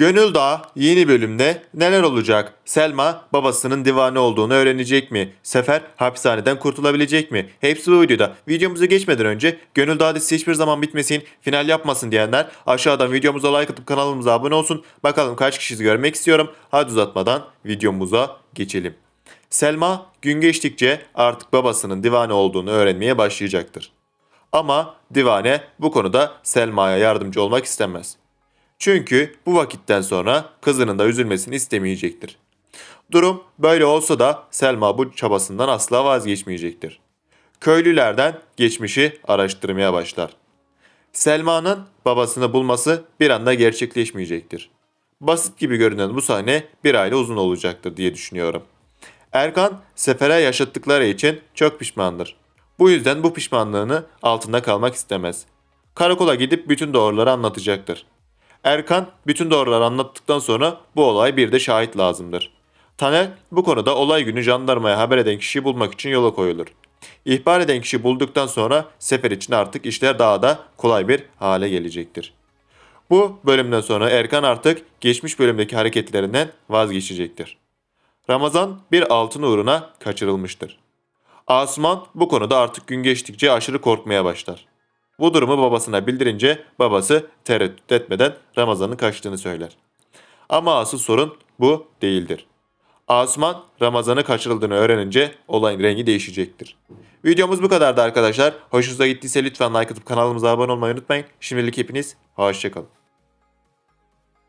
Gönül Dağı yeni bölümde neler olacak? Selma babasının divane olduğunu öğrenecek mi? Sefer hapishaneden kurtulabilecek mi? Hepsi bu videoda. Videomuza geçmeden önce Gönül Dağı dizisi hiçbir zaman bitmesin, final yapmasın diyenler aşağıdan videomuza like atıp kanalımıza abone olsun. Bakalım kaç kişiyi görmek istiyorum. Hadi uzatmadan videomuza geçelim. Selma gün geçtikçe artık babasının divane olduğunu öğrenmeye başlayacaktır. Ama divane bu konuda Selma'ya yardımcı olmak istemez. Çünkü bu vakitten sonra kızının da üzülmesini istemeyecektir. Durum böyle olsa da Selma bu çabasından asla vazgeçmeyecektir. Köylülerden geçmişi araştırmaya başlar. Selma'nın babasını bulması bir anda gerçekleşmeyecektir. Basit gibi görünen bu sahne bir aile uzun olacaktır diye düşünüyorum. Erkan Sefer'e yaşattıkları için çok pişmandır. Bu yüzden bu pişmanlığını altında kalmak istemez. Karakola gidip bütün doğruları anlatacaktır. Erkan bütün doğruları anlattıktan sonra bu olay bir de şahit lazımdır. Taner bu konuda olay günü jandarmaya haber eden kişiyi bulmak için yola koyulur. İhbar eden kişi bulduktan sonra sefer için artık işler daha da kolay bir hale gelecektir. Bu bölümden sonra Erkan artık geçmiş bölümdeki hareketlerinden vazgeçecektir. Ramazan bir altın uğruna kaçırılmıştır. Asuman bu konuda artık gün geçtikçe aşırı korkmaya başlar. Bu durumu babasına bildirince babası tereddüt etmeden Ramazan'ın kaçtığını söyler. Ama asıl sorun bu değildir. Asuman Ramazan'ı kaçırıldığını öğrenince olayın rengi değişecektir. Videomuz bu kadardı arkadaşlar. Hoşunuza gittiyse lütfen like atıp kanalımıza abone olmayı unutmayın. Şimdilik hepiniz hoşçakalın.